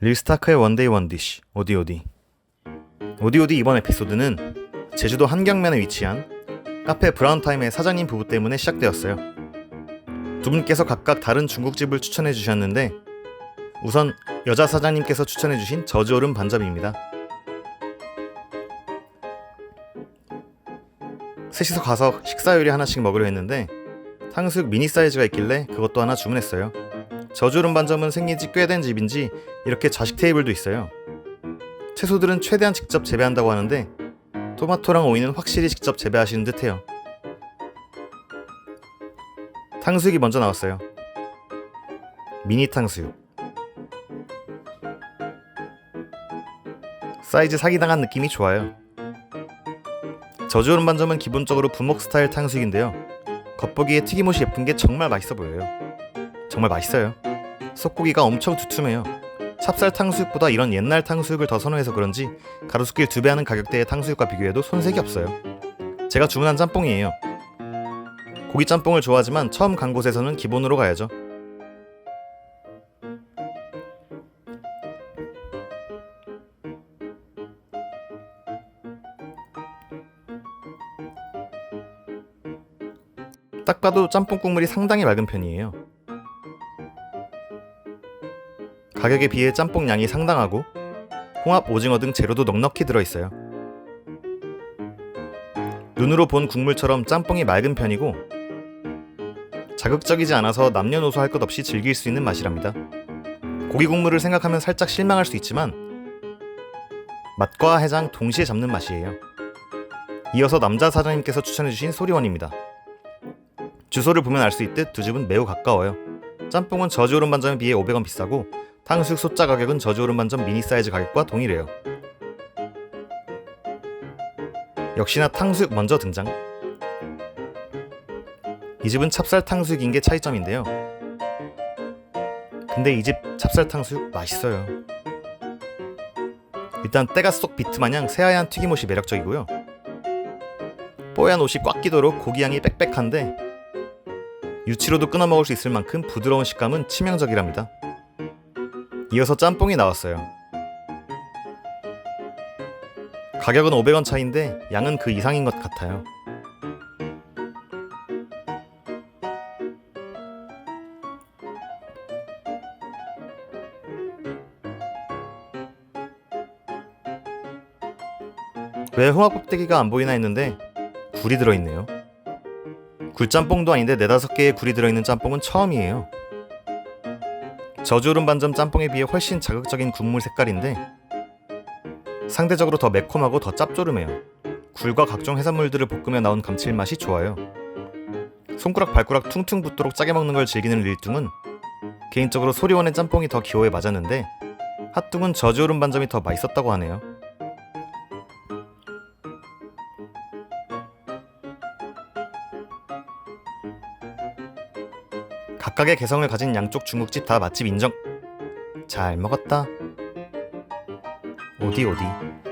릴스타크의 원데이 원디쉬 오디오디 오디오디 이번 에피소드는 제주도 한경면에 위치한 카페 브라운타임의 사장님 부부 때문에 시작되었어요. 두 분께서 각각 다른 중국집을 추천해 주셨는데 우선 여자 사장님께서 추천해 주신 저주오름 반점입니다. 셋이서 가서 식사 요리 하나씩 먹으려 했는데 탕수육 미니 사이즈가 있길래 그것도 하나 주문했어요. 저주름 반점은 생긴 지 꽤 된 집인지 이렇게 좌식 테이블도 있어요. 채소들은 최대한 직접 재배한다고 하는데 토마토랑 오이는 확실히 직접 재배하시는 듯해요. 탕수육이 먼저 나왔어요. 미니 탕수육. 사이즈 사기당한 느낌이 좋아요. 저주름 반점은 기본적으로 부먹 스타일 탕수육인데요. 겉보기에 튀김옷이 예쁜 게 정말 맛있어 보여요. 정말 맛있어요. 속고기가 엄청 두툼해요. 찹쌀 탕수육보다 이런 옛날 탕수육을 더 선호해서 그런지 가로수길 두 배 하는 가격대의 탕수육과 비교해도 손색이 없어요. 제가 주문한 짬뽕이에요. 고기 짬뽕을 좋아하지만 처음 간 곳에서는 기본으로 가야죠. 딱 봐도 짬뽕 국물이 상당히 맑은 편이에요. 가격에 비해 짬뽕 양이 상당하고 홍합, 오징어 등 재료도 넉넉히 들어있어요. 눈으로 본 국물처럼 짬뽕이 맑은 편이고 자극적이지 않아서 남녀노소 할 것 없이 즐길 수 있는 맛이랍니다. 고기 국물을 생각하면 살짝 실망할 수 있지만 맛과 해장 동시에 잡는 맛이에요. 이어서 남자 사장님께서 추천해주신 소리원입니다. 주소를 보면 알 수 있듯 두 집은 매우 가까워요. 짬뽕은 저주오름 반점에 비해 500원 비싸고 탕수육 소자 가격은 저주오름 반점 미니 사이즈 가격과 동일해요. 역시나 탕수육 먼저 등장. 이 집은 찹쌀 탕수육인 게 차이점인데요. 근데 이 집 찹쌀 탕수육 맛있어요. 일단 때가 쏙 비트 마냥 새하얀 튀김옷이 매력적이고요. 뽀얀 옷이 꽉 끼도록 고기 향이 빽빽한데 유치로도 끊어 먹을 수 있을 만큼 부드러운 식감은 치명적이랍니다. 이어서 짬뽕이 나왔어요. 가격은 500원 차인데 양은 그 이상인 것 같아요. 왜 홍합 껍데기가 안 보이나 했는데 굴이 들어있네요. 굴짬뽕도 아닌데 네다섯 개의 굴이 들어있는 짬뽕은 처음이에요. 저주름 반점 짬뽕에 비해 훨씬 자극적인 국물 색깔인데 상대적으로 더 매콤하고 더 짭조름해요. 굴과 각종 해산물들을 볶으며 나온 감칠맛이 좋아요. 손가락 발가락 퉁퉁 붙도록 짜게 먹는 걸 즐기는 릴뚱은 개인적으로 소리원의 짬뽕이 더 기호에 맞았는데 핫뚱은 저주름 반점이 더 맛있었다고 하네요. 각각의 개성을 가진 양쪽 중국집 다 맛집 인정. 잘 먹었다. 어디 어디.